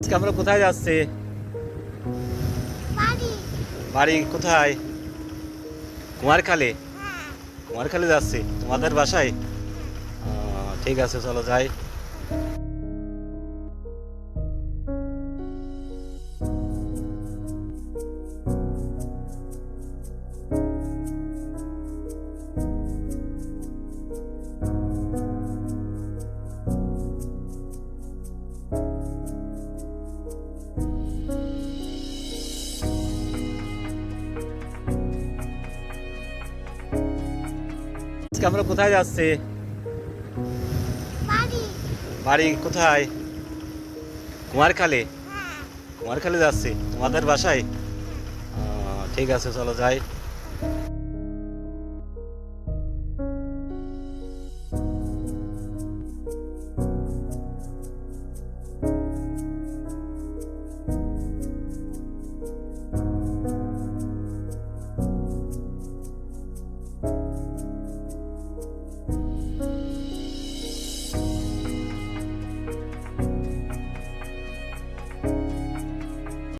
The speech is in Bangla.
আজকে আমরা কোথায় যাচ্ছি? বাড়ি। কোথায়? কুমারখালী হ্যাঁ। কুমারখালী যাচ্ছি। তোমাদের বাসায়? ও, ঠিক আছে চলো যাই। আজকে আমরা কোথায় যাচ্ছি? বাড়ি। কোথায়? কুমারখালে কুমারখালে যাচ্ছি। তোমাদের বাসায়? ও, ঠিক আছে চলো যাই।